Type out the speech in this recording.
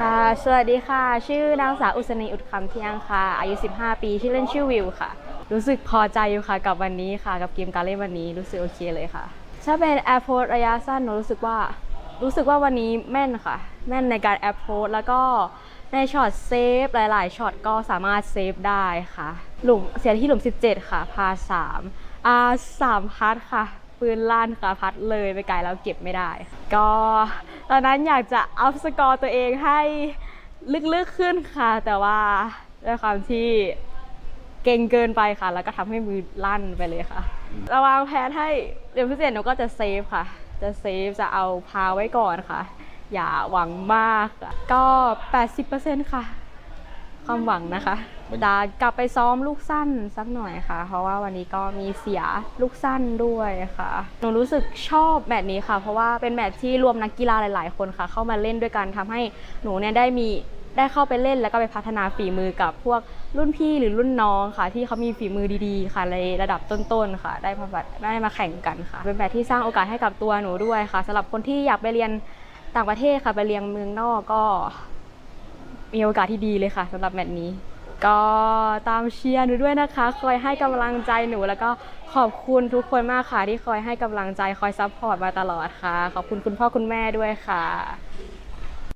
ค่ะสวัสดีค่ะ ชื่อนางสาวอุศนีอุดคำเที่ยงค่ะ อายุ 15 ปี ชื่อเล่นชื่อวิวค่ะ รู้สึกพอใจอยู่ค่ะกับวันนี้ค่ะ กับเกมการเล่นวันนี้รู้สึกโอเคเลยค่ะ ถ้าเป็นแอร์โพสระยะสั้นหนูรู้สึกว่า รู้สึกว่าวันนี้แม่นค่ะ แม่นในการแอร์โพสแล้วก็ในช็อตเซฟหลาย ๆช็อตก็สามารถเซฟได้ค่ะ หลุมเสียที่หลุม 17 ค่ะ พา3อ่าสามพัดค่ะปืนลั่นค่ะพัดเลยไปไกลแล้วเก็บไม่ได้ ก็ ตอนนั้นอยากจะอัพสกอร์ตัวเองให้ลึกๆขึ้นค่ะ แต่ว่าด้วยความที่เก่งเกินไปค่ะ แล้วก็ทำให้มือลั่นไปเลยค่ะระวางแผนให้เรียนพิเศษหนูก็จะเซฟค่ะ จะเซฟจะเอาพาไว้ก่อนค่ะ อย่าหวังมากค่ะก็ 80%ค่ะ ความหวังนะคะจะกลับไปซ้อมลูกสั้นสักหน่อยค่ะ เพราะว่าวันนี้ก็มีเสียลูกสั้นด้วยค่ะ หนูรู้สึกชอบแมตช์นี้ค่ะ เพราะว่าเป็นแมตช์ที่รวมนักกีฬาหลาย ๆ คนค่ะ เข้ามาเล่นด้วยกันทำให้หนูเนี่ยได้มีได้เข้าไปเล่นแล้วก็ไปพัฒนาฝีมือกับพวกรุ่นพี่หรือรุ่นน้องค่ะ ที่เขามีฝีมือดีๆ ค่ะในระดับต้นๆค่ะ ได้มาแบบได้มาแข่งกันค่ะ เป็นแมตช์ที่สร้างโอกาสให้กับตัวหนูด้วยค่ะสำหรับคนที่อยากไปเรียนต่างประเทศค่ะไปเรียนเมืองนอกก็ มีโอกาสที่ดีเลยค่ะสำหรับแมตช์นี้ ก็ตามเชียร์หนูด้วยนะคะ คอยให้กำลังใจหนูแล้วก็ขอบคุณทุกคนมากค่ะ ที่คอยให้กำลังใจคอยซัพพอร์ตมาตลอดค่ะ ขอบคุณคุณพ่อคุณแม่ด้วยค่ะ